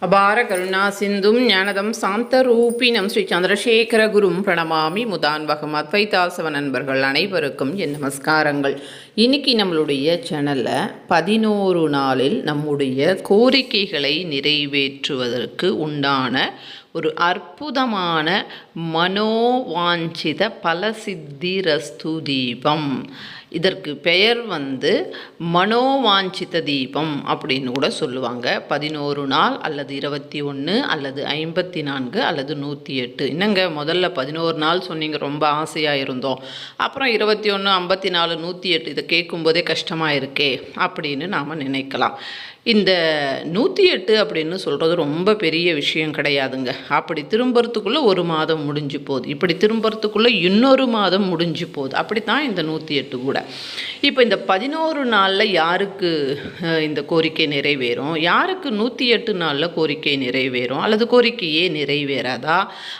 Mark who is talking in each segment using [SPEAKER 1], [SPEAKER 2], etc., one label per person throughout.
[SPEAKER 1] அபார கருணா சிந்தும் ஞானதம் சாந்த ரூபினம் ஸ்ரீ சந்திரசேகர குரும் பிரணமாமி முதான்வகம் அத்வைதாசவ நண்பர்கள் அனைவருக்கும் என் நமஸ்காரங்கள். இன்னைக்கு நம்மளுடைய சேனலில் பதினோரு நாளில் நம்முடைய கோரிக்கைகளை நிறைவேற்றுவதற்கு உண்டான ஒரு அற்புதமான மனோவாஞ்சித பலசித்திரஸ்து தீபம். இதற்கு பெயர் வந்து மனோவாஞ்சித தீபம் அப்படின்னு கூட சொல்லுவாங்க. பதினோரு நாள் அல்லது இருபத்தி ஒன்று அல்லது ஐம்பத்தி நான்கு அல்லது நூற்றி எட்டு. என்னங்க முதல்ல பதினோரு நாள் சொன்னீங்க ரொம்ப ஆசையாக இருந்தோம். அப்புறம் இருபத்தி ஒன்று ஐம்பத்தி நாலு நூற்றி எட்டு இதை கேட்கும்போதே கஷ்டமாக இருக்கே அப்படின்னு நாம் நினைக்கலாம். இந்த நூற்றி எட்டு அப்படின்னு சொல்கிறது ரொம்ப பெரிய விஷயம் கிடையாதுங்க. அப்படி திரும்புறதுக்குள்ளே ஒரு மாதம் முடிஞ்சு போகுது. இப்படி திரும்புறதுக்குள்ளே இன்னொரு மாதம் முடிஞ்சு போகுது. அப்படி தான் இந்த நூற்றி எட்டு கூட. இப்போ இந்த பதினோரு நாளில் யாருக்கு இந்த கோரிக்கை நிறைவேறும்? யாருக்கு நூற்றி எட்டு நாளில் கோரிக்கை நிறைவேறும்? அல்லது கோரிக்கையே நிறைவேறாதா?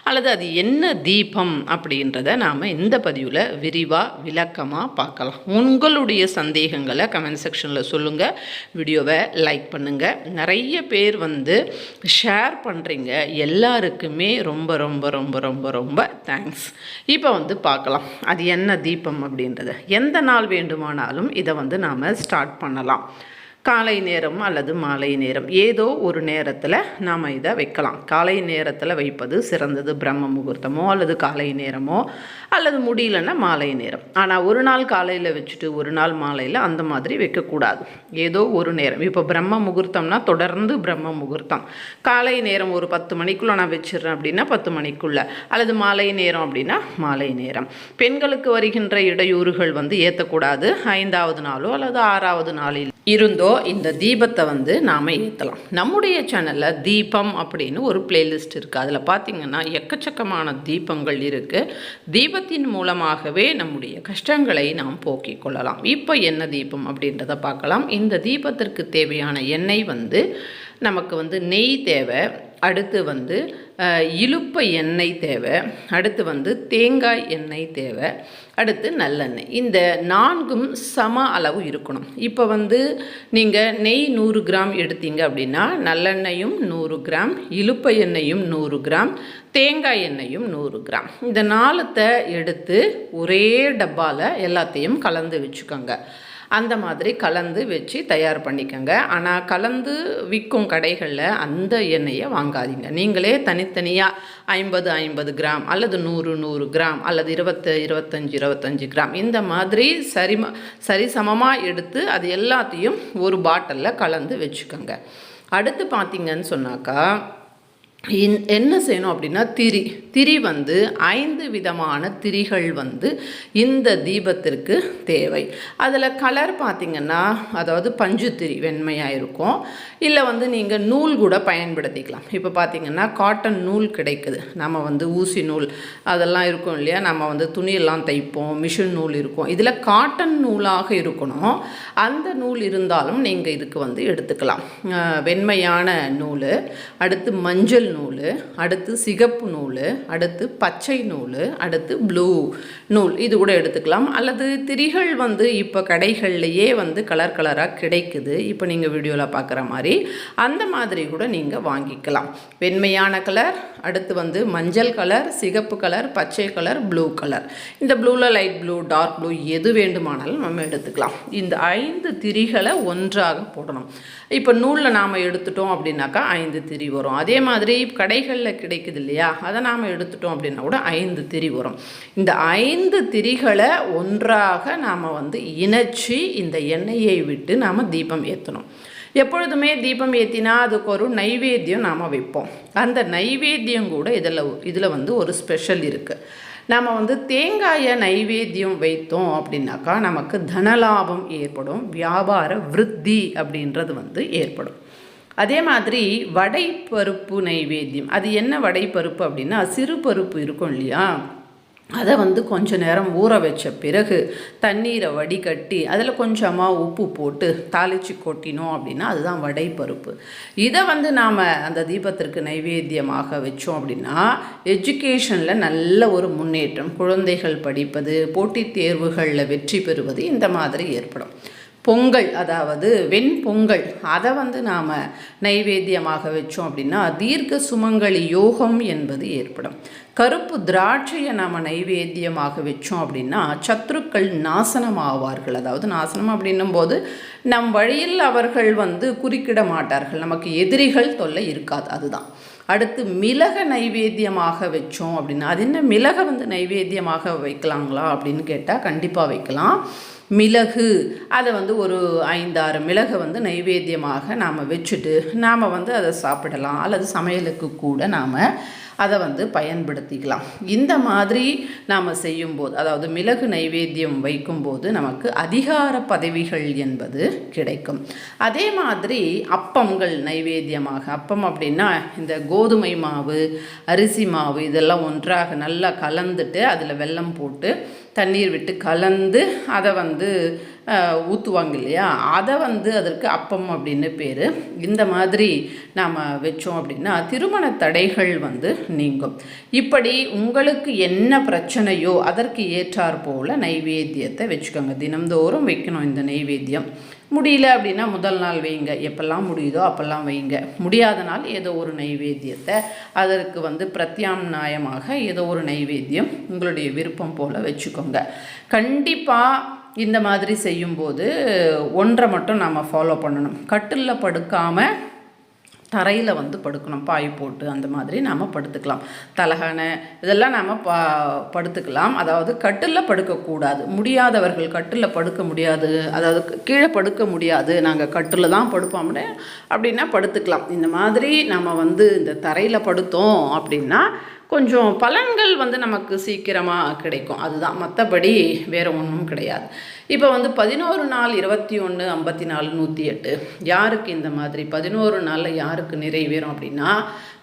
[SPEAKER 1] அல்லது அது என்ன தீபம் அப்படின்றத நாம் இந்த பதிவில் விரிவாக விளக்கமாக பார்க்கலாம். உங்களுடைய சந்தேகங்களை கமெண்ட் செக்ஷனில் சொல்லுங்கள் வீடியோவை லைக் பண்ணுங்கள் நிறைய பேர் வந்து ஷேர் பண்ணுறீங்க எல்லாருக்குமே ரொம்ப ரொம்ப ரொம்ப ரொம்ப ரொம்ப தேங்க்ஸ் இப்போ வந்து பார்க்கலாம். அது என்ன தீபம் அப்படின்றத. எந்த நாள் வேண்டுமானாலும் இதை வந்து நாம் ஸ்டார்ட் பண்ணலாம். காலை நேரம் அல்லது மாலை நேரம். ஏதோ ஒரு நேரத்தில் நாம் இதை வைக்கலாம். காலை நேரத்தில் வைப்பது சிறந்தது. பிரம்ம முகூர்த்தமோ அல்லது காலை நேரமோ அல்லது முடியலன்னா மாலை நேரம். ஆனால் ஒரு நாள் காலையில் வச்சுட்டு ஒரு நாள் மாலையில் அந்த மாதிரி வைக்கக்கூடாது. ஏதோ ஒரு நேரம். இப்போ பிரம்ம முகூர்த்தம்னா தொடர்ந்து பிரம்ம முகூர்த்தம். காலை நேரம் ஒரு பத்து மணிக்குள்ளே நான் வச்சிடுறேன் அப்படின்னா பத்து மணிக்குள்ளே. அல்லது மாலை நேரம் அப்படின்னா மாலை நேரம். பெண்களுக்கு வருகின்ற இடையூறுகள் வந்து ஏற்றக்கூடாது ஐந்தாவது நாளோ அல்லது ஆறாவது நாளில் இருந்தோ இந்த தீபத்தை வந்து நாம் ஏற்றலாம் நம்முடைய சேனலில் தீபம் அப்படின்னு ஒரு பிளேலிஸ்ட் இருக்குது அதில் பார்த்தீங்கன்னா எக்கச்சக்கமான தீபங்கள் இருக்குது தீப தீபத்தின் மூலமாகவே நம்முடைய கஷ்டங்களை நாம் போக்கிக் கொள்ளலாம். இப்போ என்ன தீபம் அப்படின்றத பார்க்கலாம். இந்த தீபத்திற்கு தேவையான எண்ணெய் வந்து நமக்கு வந்து நெய் தேவை. அடுத்து வந்து இழுப்ப எண்ணெய் தேவை. அடுத்து வந்து தேங்காய் எண்ணெய் தேவை. அடுத்து நல்லெண்ணெய். இந்த நான்கும் சம அளவு இருக்கணும். இப்போ வந்து நீங்கள் நெய் நூறு கிராம் எடுத்தீங்க அப்படின்னா நல்லெண்ணெயும் நூறு கிராம் இழுப்ப எண்ணெயும் நூறு கிராம் தேங்காய் எண்ணெயும் நூறு கிராம். இந்த நாலத்தை எடுத்து ஒரே டப்பாவில் எல்லாத்தையும் கலந்து வச்சுக்கோங்க. அந்த மாதிரி கலந்து வச்சு தயார் பண்ணிக்கோங்க. ஆனால் கலந்து விற்கும் கடைகளில் அந்த எண்ணெயை வாங்காதீங்க. நீங்களே தனித்தனியாக ஐம்பது ஐம்பது கிராம் அல்லது நூறு நூறு கிராம் அல்லது இருபத்து இருபத்தஞ்சி இருபத்தஞ்சி கிராம் இந்த மாதிரி சரிம சரிசமமாக எடுத்து அது எல்லாத்தையும் ஒரு பாட்டிலில் கலந்து வச்சுக்கோங்க. அடுத்து பார்த்தீங்கன்னு சொன்னாக்கா என்ன செய்யணும் அப்படின்னா திரி திரி வந்து ஐந்து விதமான திரிகள் வந்து இந்த தீபத்திற்கு தேவை. அதில் கலர் பார்த்திங்கன்னா அதாவது பஞ்சு திரி வெண்மையாக இருக்கும். இல்லை வந்து நீங்கள் நூல் கூட பயன்படுத்திக்கலாம். இப்போ பார்த்திங்கன்னா காட்டன் நூல் கிடைக்குது. நம்ம வந்து ஊசி நூல் அதெல்லாம் இருக்கும் இல்லையா? நம்ம வந்து துணியெல்லாம் தைப்போம் மிஷின் நூல் இருக்கும். இதில் காட்டன் நூலாக இருக்கணும். அந்த நூல் இருந்தாலும் நீங்கள் இதுக்கு வந்து எடுத்துக்கலாம். வெண்மையான நூல். அடுத்து மஞ்சள் நூல் அடுத்து சிகப்பு நூல் அடுத்து பச்சை நூல் அடுத்து ப்ளூ நூல். இது கூட எடுத்துக்கலாம். அல்லது திரிகள் வந்து இப்போ கடைகள்லையே வந்து கலர் கலராக கிடைக்குது. இப்போ நீங்கள் வீடியோவில் பார்க்குற மாதிரி அந்த மாதிரி கூட நீங்கள் வாங்கிக்கலாம். வெண்மையான கலர் அடுத்து வந்து மஞ்சள் கலர் சிகப்பு கலர் பச்சை கலர் ப்ளூ கலர். இந்த ப்ளூவில் லைட் ப்ளூ டார்க் ப்ளூ எது வேண்டுமானாலும் நம்ம எடுத்துக்கலாம். இந்த ஐந்து திரிகளை ஒன்றாக போடணும். இப்போ நூலில் நாம் எடுத்துட்டோம் அப்படின்னாக்கா ஐந்து திரி வரும். அதே மாதிரி கடைகளில் கிடைக்குது இல்லையா அதை நாம் எடுத்துட்டோம் அப்படின்னா கூட ஐந்து திரி வரும். இந்த ஐந்து திரிகளை ஒன்றாக நாம் வந்து இணைச்சி இந்த எண்ணெயை விட்டு நாம் தீபம் ஏற்றணும் எப்பொழுதுமே தீபம் ஏற்றினா அதுக்கு ஒரு நைவேத்தியம் நாம் வைப்போம். அந்த நைவேத்தியம் கூட இதில் இதில் வந்து ஒரு ஸ்பெஷல் இருக்குது நாம் வந்து தேங்காயை நைவேத்தியம் வைத்தோம் அப்படின்னாக்கா நமக்கு தனலாபம் ஏற்படும் வியாபார விருத்தி அப்படின்றது வந்து ஏற்படும். அதே மாதிரி வடை பருப்பு நைவேத்தியம். அது என்ன வடை பருப்பு அப்படின்னா சிறு பருப்பு இருக்கும் இல்லையா? அதை வந்து கொஞ்ச நேரம் ஊற வச்ச பிறகு தண்ணீரை வடிகட்டி அதில் கொஞ்சமாக உப்பு போட்டு தாளித்து கொட்டினோம் அப்படின்னா அதுதான் வடை பருப்பு இதை வந்து நாம் அந்த தீபத்திற்கு நைவேத்தியமாக வச்சோம் அப்படின்னா எஜுகேஷனில் நல்ல ஒரு முன்னேற்றம் குழந்தைகள் படிப்பது போட்டித் தேர்வுகளில் வெற்றி பெறுவது இந்த மாதிரி ஏற்படும். பொங்கல் அதாவது வெண்பொங்கல் அதை வந்து நாம் நைவேத்தியமாக வச்சோம் அப்படின்னா தீர்க்க சுமங்கலி யோகம் என்பது ஏற்படும். கருப்பு திராட்சையை நாம் நைவேத்தியமாக வச்சோம் அப்படின்னா சத்ருக்கள் நாசனம் ஆவார்கள் அதாவது நாசனம் அப்படின்னும் போது நம் வழியில் அவர்கள் வந்து குறுக்கிட மாட்டார்கள். நமக்கு எதிரிகள் தொல்லை இருக்காது அதுதான். அடுத்து மிளக நைவேத்தியமாக வச்சோம் அப்படின்னா அது என்ன மிளகை வந்து நைவேத்தியமாக வைக்கலாங்களா அப்படின்னு கேட்டால் கண்டிப்பாக வைக்கலாம். மிளகு அதை வந்து ஒரு ஐந்தாறு மிளகை வந்து நைவேத்தியமாக நாம் வச்சுட்டு நாம் வந்து அதை சாப்பிடலாம். அல்லது சமையலுக்கு கூட நாம் அதை வந்து பயன்படுத்திக்கலாம். இந்த மாதிரி நாம் செய்யும்போது அதாவது மிளகு நைவேத்தியம் வைக்கும்போது நமக்கு அதிகார பதவிகள் என்பது கிடைக்கும். அதே மாதிரி அப்பங்கள் நைவேத்தியமாக அப்பம் அப்படின்னா இந்த கோதுமை மாவு அரிசி மாவு இதெல்லாம் ஒன்றாக நல்லா கலந்துட்டு அதில் வெல்லம் போட்டு தண்ணீர் விட்டு கலந்து அதை வந்து ஊற்றுவாங்க இல்லையா? அதை வந்து அதற்கு அப்பம் அப்படின்னு பேர். இந்த மாதிரி நாம் வச்சோம் அப்படின்னா திருமண தடைகள் வந்து நீங்கும். இப்படி உங்களுக்கு என்ன பிரச்சனையோ அதற்கு ஏற்றாற் போல் நைவேத்தியத்தை வச்சுக்கோங்க. தினம்தோறும் வைக்கணும் இந்த நைவேத்தியம். முடியல அப்படின்னா முதல் நாள் வைங்க. எப்பெல்லாம் முடியுதோ அப்போல்லாம் வைங்க. முடியாத நாள் ஏதோ ஒரு நைவேத்தியத்தை அதற்கு வந்து பிரத்யாம்நாயமாக ஏதோ ஒரு நைவேத்தியம் உங்களுடைய விருப்பம் போல் வச்சுக்கோங்க. கண்டிப்பாக இந்த மாதிரி செய்யும்போது ஒன்றை மட்டும் நாம் ஃபாலோ பண்ணணும். கட்டிலில் படுக்காமல் தரையில் வந்து படுக்கணும். பாய் போட்டு அந்த மாதிரி நாம் படுத்துக்கலாம். தலகானை இதெல்லாம் நாம் பா படுத்துக்கலாம். அதாவது கட்டிலில் படுக்கக்கூடாது. முடியாதவர்கள் கட்டில் படுக்க முடியாது. அதாவது கீழே படுக்க முடியாது. நாங்கள் கட்டில் தான் படுப்போம்னு அப்படின்னா படுத்துக்கலாம். இந்த மாதிரி நம்ம வந்து இந்த தரையில் படுத்தோம் அப்படின்னா கொஞ்சம் பலன்கள் வந்து நமக்கு சீக்கிரமாக கிடைக்கும். அதுதான். மற்றபடி வேறு ஒன்றும் கிடையாது. இப்போ வந்து பதினோரு நாள் இருபத்தி ஒன்று ஐம்பத்தி நாலு நூற்றி எட்டு யாருக்கு இந்த மாதிரி? பதினோரு நாளில் யாருக்கு நிறைவேறும் அப்படின்னா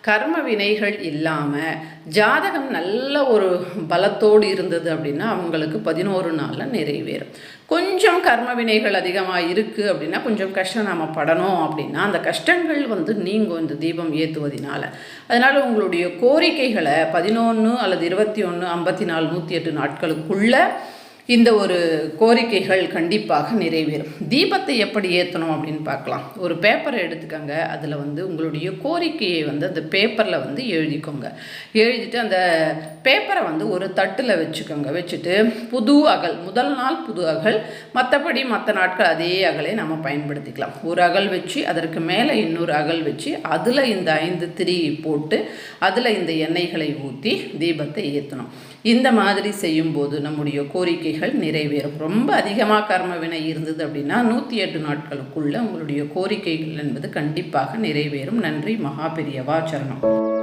[SPEAKER 1] கர்ம வினைகள் இல்லாமல் ஜாதகம் நல்ல ஒரு பலத்தோடு இருந்தது அப்படின்னா அவங்களுக்கு பதினோரு நாளில் நிறைவேறும். கொஞ்சம் கர்ம வினைகள் அதிகமாக இருக்குது அப்படின்னா கொஞ்சம் கஷ்டம் நாம் படணும் அப்படின்னா அந்த கஷ்டங்கள் வந்து நீங்கள் இந்த தீபம் ஏற்றுவதினால அதனால் உங்களுடைய கோரிக்கைகளை பதினொன்று அல்லது இருபத்தி ஒன்று ஐம்பத்தி நாலு நூற்றி எட்டு நாட்களுக்குள்ளே இந்த ஒரு கோரிக்கைகள் கண்டிப்பாக நிறைவேறும். தீபத்தை எப்படி ஏற்றணும் அப்படின்னு பார்க்கலாம். ஒரு பேப்பரை எடுத்துக்கோங்க. அதில் வந்து உங்களுடைய கோரிக்கையை வந்து அந்த பேப்பரில் வந்து எழுதிக்கோங்க. எழுதிட்டு அந்த பேப்பரை வந்து ஒரு தட்டில் வச்சுக்கோங்க. வச்சுட்டு புது அகல் முதல் நாள் புது அகல் மற்றபடி மற்ற நாட்கள் அதே அகலை நம்ம பயன்படுத்திக்கலாம். ஒரு அகல் வச்சு அதற்கு மேலே இன்னொரு அகல் வச்சு அதில் இந்த ஐந்து திரி போட்டு அதில் இந்த எண்ணெய்களை ஊற்றி தீபத்தை ஏற்றணும் இந்த மாதிரி செய்யும்போது நம்முடைய கோரிக்கைகள் நிறைவேறும். ரொம்ப அதிகமாக கர்ம வினை இருந்தது அப்படின்னா நூற்றி எட்டு நாட்களுக்குள்ளே உங்களுடைய கோரிக்கைகள் என்பது கண்டிப்பாக நிறைவேறும். நன்றி மகா பெரியவா சரணம்.